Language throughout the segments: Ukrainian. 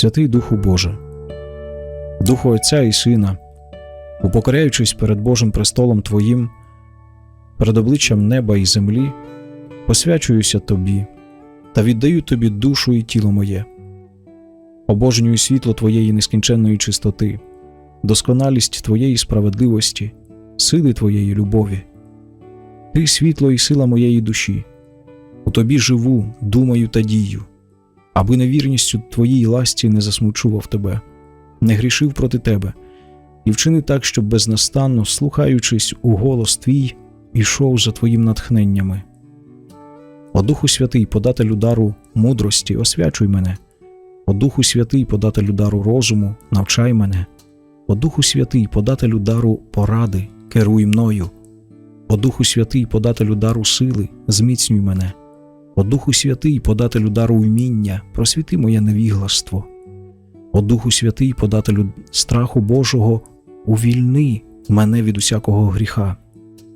Святий Духу Боже, Духу Отця і Сина, упокоряючись перед Божим престолом Твоїм, перед обличчям неба і землі, посвячуюся Тобі та віддаю Тобі душу і тіло моє, обожнюю світло Твоєї нескінченної чистоти, досконалість Твоєї справедливості, сили Твоєї любові. Ти світло і сила моєї душі, у Тобі живу, думаю та дію, аби невірністю Твоїй ласті не засмучував Тебе, не грішив проти Тебе, і вчини так, щоб безнастанно, слухаючись у голос Твій, ішов за Твоїм натхненнями. О Духу Святий, подателю дару мудрості, освячуй мене, о Духу Святий, подателю дару розуму, навчай мене, о Духу Святий, подателю дару поради, керуй мною. О Духу Святий, подателю дару сили, зміцнюй мене. О Духу Святий, подателю дару вміння, просвіти моє невігластво. О Духу Святий, подателю страху Божого, увільни мене від усякого гріха.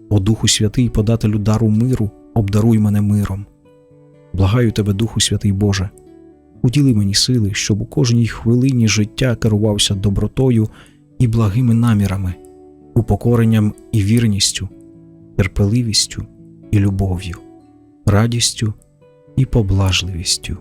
О Духу Святий, подателю дару миру, обдаруй мене миром. Благаю тебе, Духу Святий Боже, уділи мені сили, щоб у кожній хвилині життя керувався добротою і благими намірами, упокоренням і вірністю, терпеливістю і любов'ю, радістю і поблажливістю.